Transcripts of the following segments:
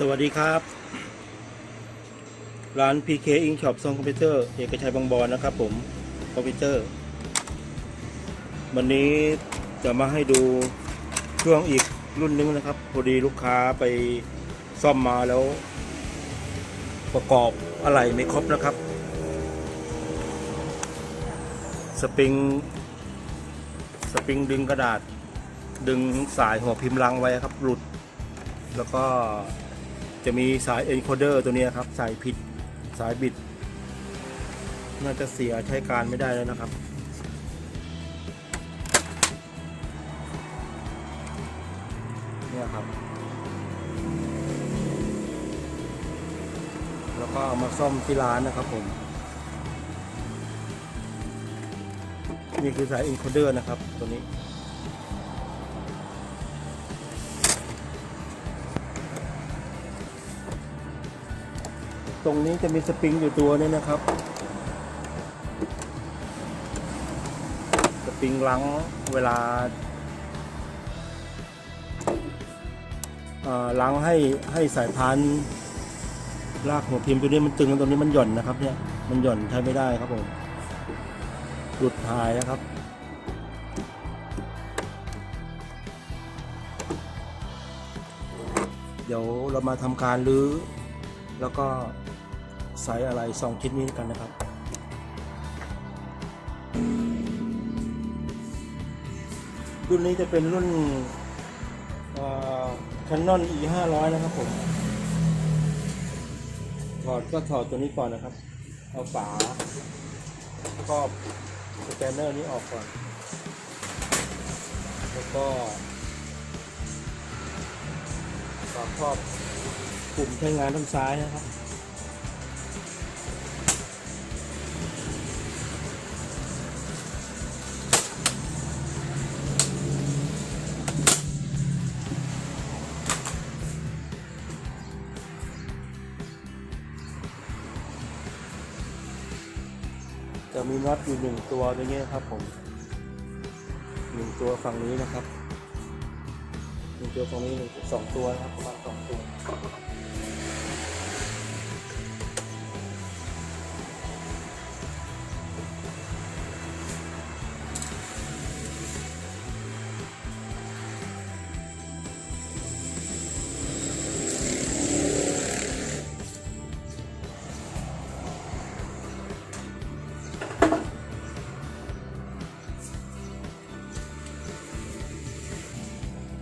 สวัสดีครับ ร้าน PK Ink Shop ซองคอมพิวเตอร์เอกชัยบางบอนนะครับผมคอมพิวเตอร์ วันนี้จะมาให้ดูช่วงอีกรุ่นนึงนะครับ พอดีลูกค้าไปซ่อมมาแล้ว ประกอบอะไรไม่ครบนะครับ สปริง สปริงดึงกระดาษ ดึงสายหัวพิมพ์ลังไว้ครับหลุดแล้วก็ จะมีสาย encoder ตัวนี้ครับ สายผิดสายบิด น่าจะเสียใช้การไม่ได้แล้วนะครับ เนี่ยครับ แล้วก็เอามาซ่อมที่ร้านนะครับผม นี่คือสาย encoder นะครับตัวนี้ ตรงนี้จะมีสปริงอยู่ตัวนึงนะครับ สปริงลังเวลาล้างให้ให้สายพานลากหัวพิมพ์ตัวนี้มันตึงตรงนี้มันหย่อนนะครับเนี่ยมันหย่อนใช้ไม่ได้ครับผมหลุดหายนะครับ เดี๋ยวเรามาทำการรื้อแล้วก็ ไซส์อะไรสองชิ้นนี้กันนะครับ รุ่นนี้จะเป็นรุ่นคันนอน e 5 0 0นะครับผม ถอดก็ถอดตัวนี้ก่อนนะครับ เอาฝาครอบสแกนเนอร์นี้ออกก่อน แล้วก็ฝาครอบปุ่มใช้งานด้านซ้ายนะครับ น็อตอยู่หนึ่งตัวตรงนี้ครับผมหนึ่งตัวฝั่งนี้นะครับหนึ่งตัวฝั่งนี้หนึ่งสองตัวนะครับประมาณสองตัว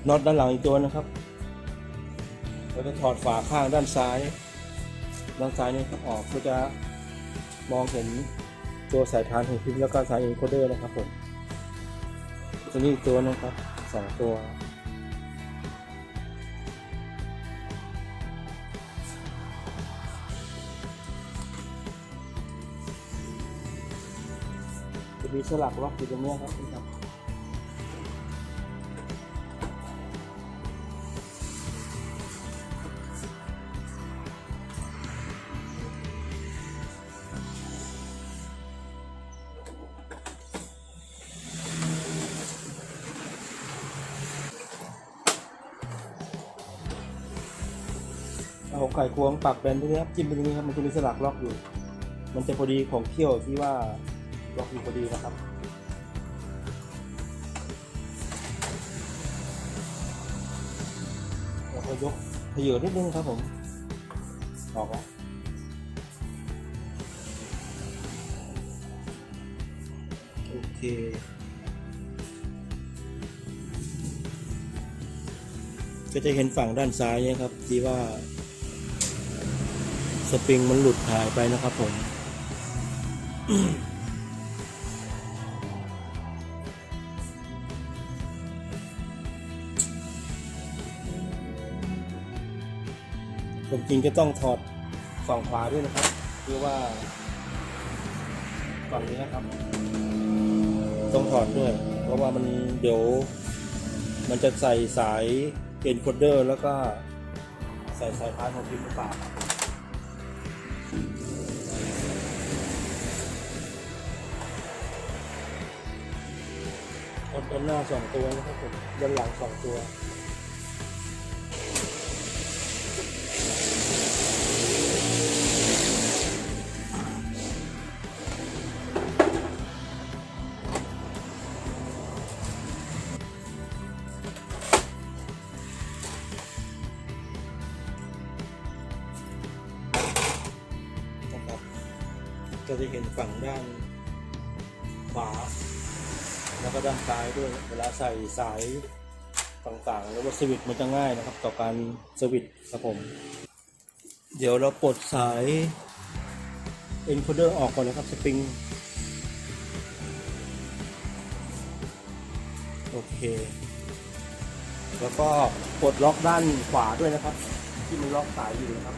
น็อตด้านหลังอีกตัวนะครับเราจะถอดฝาข้างด้านซ้าย ด้านซ้ายนี่ครับออกเพื่อจะมองเห็นตัวสายพานของพิมพ์แล้วก็สายเอนโคเดอร์นะครับผมตัวนี้อีกตัวนะครับสองตัวจะมีสลักล็อกอยู่ตรงเนี้ครับ นี่ครับเอาไก่ควงปักแบนตรงนี้ครับจิ้มไปตรงนี้ครับมันจะมีสลักล็อกอยู่ มันจะพอดีของเขี้ยวที่ว่าล็อกอยู่พอดีนะครับแล้วก็ยกเขยือนิดนึงครับผมออกแล้วโอเคก็จะเห็นฝั่งด้านซ้ายเนี่ยครับที่ว่า ปริงมันหลุดหายไปนะครับผม ผมจริงก็ต้องถอดฝั่งขวาด้วยนะครับเพื่อว่าฝั่งนี้นะครับ ต้องถอดด้วย เพราะว่ามันเดี๋ยว มันจะใส่สายเอนโคเดอร์แล้วก็ใส่สายพานของพิมพ์หรือเปล่า ต้นหน้าสองตัวนะครับผมด้านหลังสองตัว จะเห็นฝั่งด้านขวา แล้วก็ด้านซ้ายด้วย เวลาใส่สายต่างๆหรือว่าสวิตช์มันจะง่ายนะครับ ต่อการสวิตช์ครับผม เดี๋ยวเราปลดสาย encoder ออกก่อนนะครับ สปริง โอเค แล้วก็ปลดล็อกด้านขวาด้วยนะครับ ที่มันล็อกสายอยู่นะครับ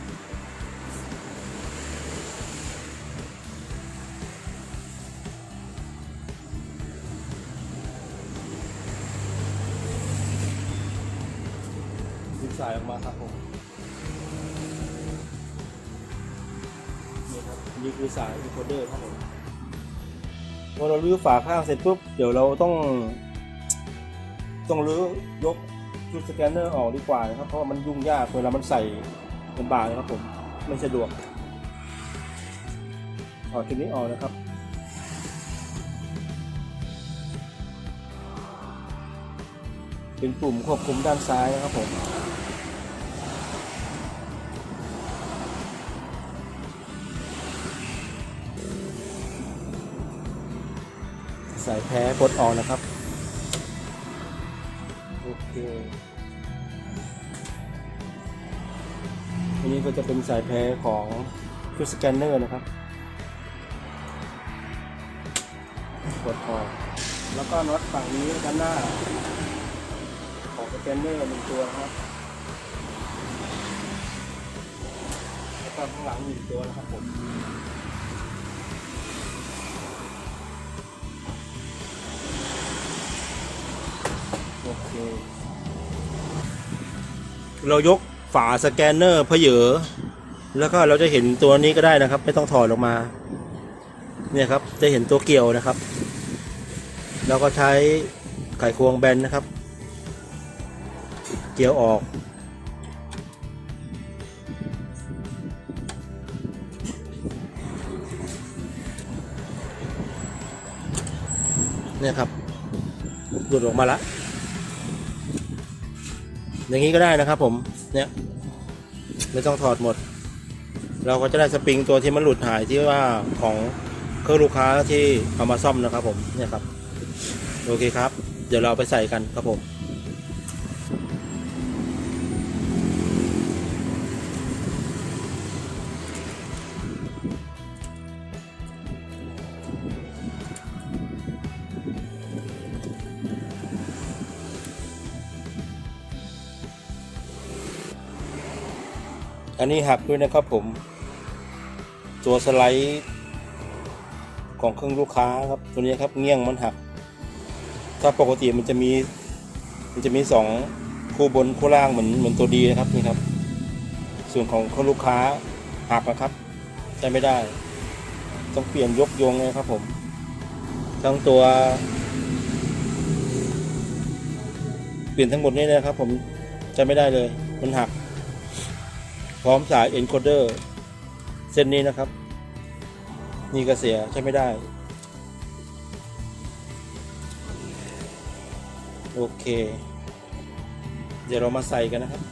สายออกมาครับผมนี่ครับนี่คือสาย encoder ครับผมพอเราลื้อฝาข้างเสร็จปุ๊บเดี๋ยวเราต้อง ต้องรื้อยกชุดสแกนเนอร์ออกดีกว่านะครับเพราะมันยุ่งยากเวลามันใส่ลำบากนะครับผมไม่สะดวกถอดชุดนี้ออกนะครับเป็นปุ่มควบคุมด้านซ้ายนะครับผม สายแพ้ปลดออกนะครับ โอเคอันนี้ก็จะเป็นสายแพ้ของชุดสแกนเนอร์นะครับกดออก แล้วก็น็อตฝั่งนี้ด้านหน้า ของสแกนเนอร์หนึ่งตัวนะครับ แล้วก็ข้างหลังหนึ่งตัวนะครับผม เรายกฝาสแกนเนอร์เพเยอแล้วก็เราจะเห็นตัวนี้ก็ได้นะครับ ไม่ต้องถอดออกมา เนี่ยครับจะเห็นตัวเกี่ยวนะครับแล้วก็ใช้ไขควงแบนนะครับ เกี่ยวออกเนี่ยครับหลุดออกมาละ อย่างนี้ก็ได้นะครับผมเนี่ยไม่ต้องถอดหมด เราก็จะได้สปริงตัวที่มันหลุดหายที่ว่าของเครื่องลูกค้าที่เอามาซ่อมนะครับผมเนี่ยครับโอเคครับ เดี๋ยวเราไปใส่กันครับผม อันนี้หักด้วยนะครับผม ตัวสไลด์ของเครื่องลูกค้าครับตัวนี้ครับเงี้ยงมันหัก ถ้าปกติมันจะมี มันจะมีสองคู่บนคู่ล่างเหมือนเหมือนตัวดีนะครับนี่ครับ ส่วนของเครื่องลูกค้าหักนะครับใช้ไม่ได้ ต้องเปลี่ยนยกยงเลยครับผม ทั้งตัว เปลี่ยนทั้งหมดนี่นะครับผมใช้ไม่ได้เลย มันหัก ร้อมสาย encoder เส้นนี้นะครับ นี่ก็เสียใช้ไม่ได้ โอเค เดี๋ยวเรามาใส่กันนะครับ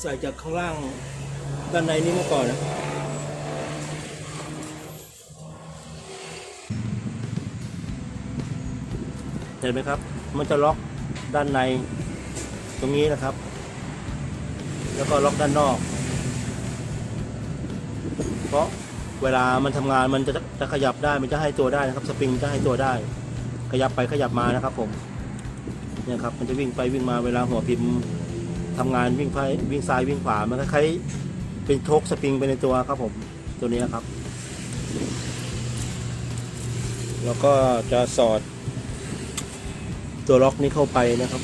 ใส่จากข้างล่างด้านในนี้มาก่อนนะ เห็นไหมครับ มันจะล็อก ด้านในตรงนี้นะครับ แล้วก็ล็อกด้านนอก เพราะเวลามันทำงานมันจะจะขยับได้มันจะให้ตัวได้นะครับ สปริงจะให้ตัวได้ ขยับไปขยับมานะครับ ผมเนี่ยครับมันจะวิ่งไปวิ่งมาเวลาหัวพิมพ์ทำงานวิ่งไปวิ่งซ้ายวิ่งขวามันคล้ายๆเป็นโชคสปริงไปในตัวครับ ผมตัวนี้ครับ แล้วก็จะสอด ตัวล็อกนี้เข้าไปนะครับ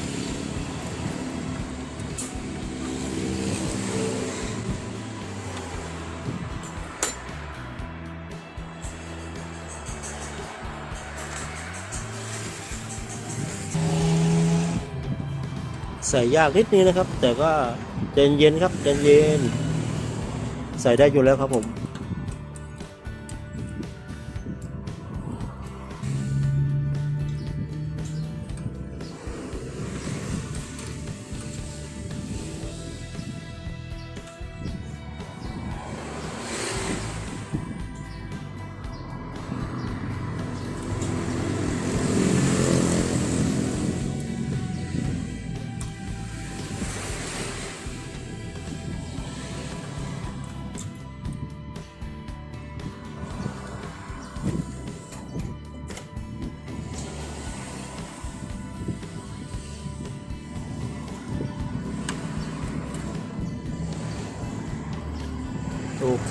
ใส่ยากนิดนึงนะครับ แต่ก็เย็นเย็นๆครับเย็นเย็นๆใส่ได้อยู่แล้วครับผม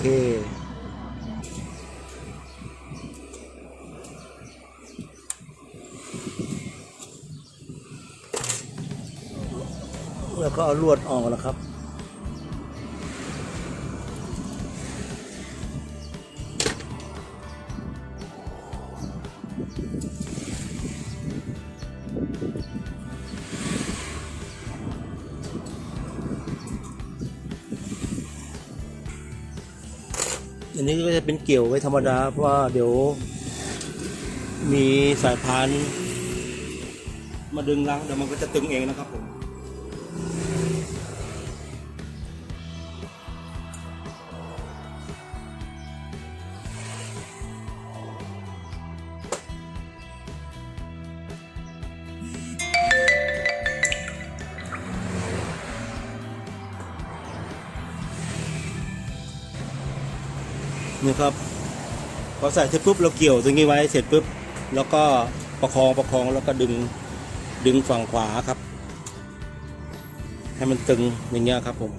เคแล้วก็เอาลวดออกแล้วครับ นนี้ก็จะเป็นเกี่ยวไว้ธรรมดา เพราะว่าเดี๋ยว มีสายพานมาดึงลังเดี๋ยวมันก็จะตึงเองนะครับผม นี่ครับพอใส่เสร็จปุ๊บเราเกี่ยวตรงนี้ไว้เสร็จปุ๊บแล้วก็ประคองประคองแล้วก็ดึงดึงฝั่งขวาครับ ให้มันตึงอย่างเงี้ยครับผม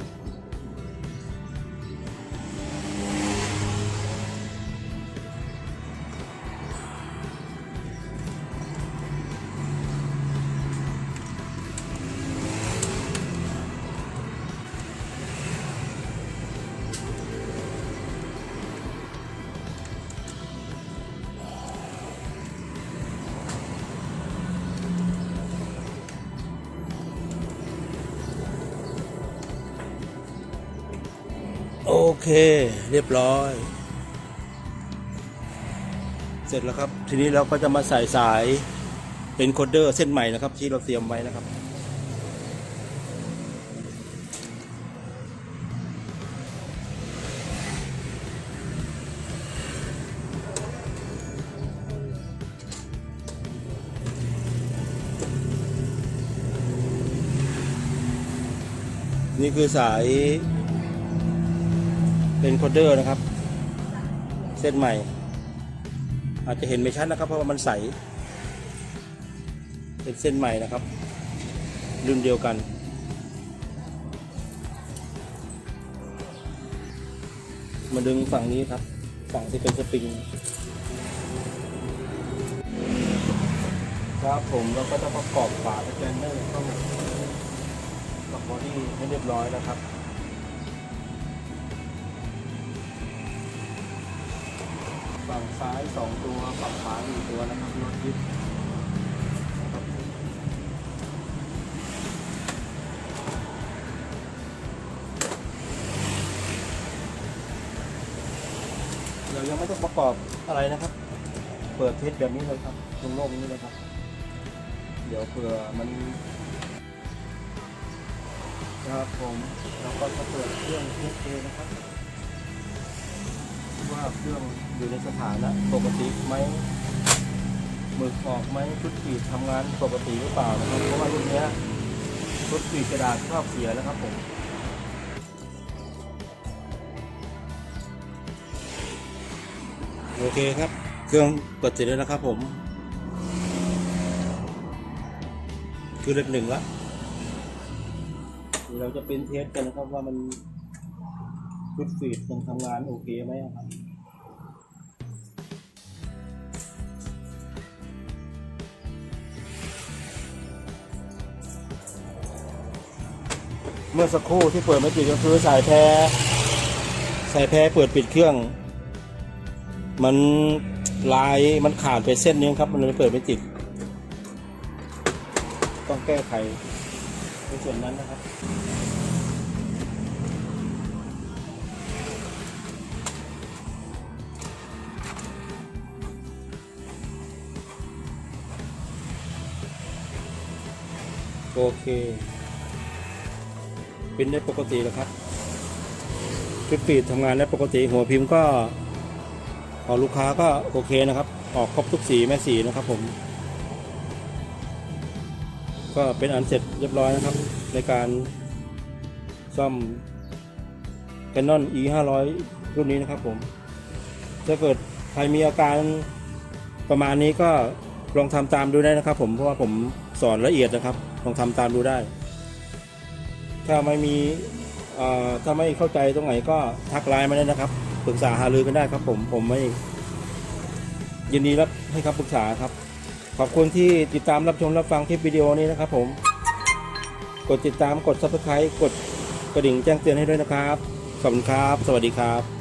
เค เรียบร้อย เสร็จแล้วครับ ทีนี้เราก็จะมาใส่สายเป็นโคดเดอร์เส้นใหม่นะครับ ที่เราเตรียมไว้นะครับนี่คือสาย เป็นโคเดอร์นะครับ เส้นใหม่ อาจจะเห็นไม่ชัดนะครับ เพราะว่ามันใส เป็นเส้นใหม่นะครับรุ่นเดียวกัน มาดึงฝั่งนี้ครับ ฝั่งที่เป็นสปริงครับผมเราก็จะประกอบฝาสแกนเนอร์เข้ากับบอดี้ให้เรียบร้อยนะครับ ฝั่งซ้ายสองตัวฝั่งขวาหนึ่ตัวนะครับรถยึดเรายังไม่ต้องประกอบอะไรนะครับ เปิดเทสแบบนี้เลยครับตรงโล่งๆนี้เลยครับ เดี๋ยวเผื่อมันครับผมเราก็จะเปิดเครื่องเทสเองนะครับ เครื่องอยู่ในสถานะปกติไหมหมึกออกไหมชุดขีดทำงานปกติหรือเปล่านะครับเพราะว่ารุ่นเนี้ยชุดขีดกระดาษชอบเสียนะครับผมโอเคครับ เครื่องเปิดเสร็จแล้วนะครับผม คือเลขหนึ่งละเดี๋ยวเราจะเป็นเทสกันนะครับว่ามันชุดฟีดยังทำงานโอเคไหมอะครับ เมื่อสักครู่ที่เปิดไม่ติดก็คือสายแพรสายแพรเปิดปิดเครื่อง มันลายมันขาดไปเส้นนึงครับ มันเลยเปิดไม่ติด ต้องแก้ไขในส่วนนั้นนะครับโอเค เป็นได้ปกติแล้วครับชุดฟีดทำงานได้ปกติหัวพิมพ์ก็ของลูกค้าก็โอเคนะครับ ออกครบทุกสีแม่สีนะครับผม ก็เป็นอันเสร็จเรียบร้อยนะครับ ในการซ่อม Canon E 5 0 0รุ่นนี้นะครับผมถ้าเกิดใครมีอาการประมาณนี้ก็ลองทำตามดูได้นะครับ ผมเพราะว่าผมสอนละเอียดนะครับ ลองทำตามดูได้ ถ้าไม่มีถ้าไม่เข้าใจตรงไหนก็ทักไลน์มาได้นะครับ ปรึกษาหารือกันได้ครับ ผมผมไม่ยินดีรับให้คำปรึกษาครับ ขอบคุณที่ติดตามรับชมรับฟังคลิปวิดีโอนี้นะครับ ผม กดติดตามกด subscribe กดกระดิ่งแจ้งเตือนให้ด้วยนะครับขอบคุณครับ สวัสดีครับ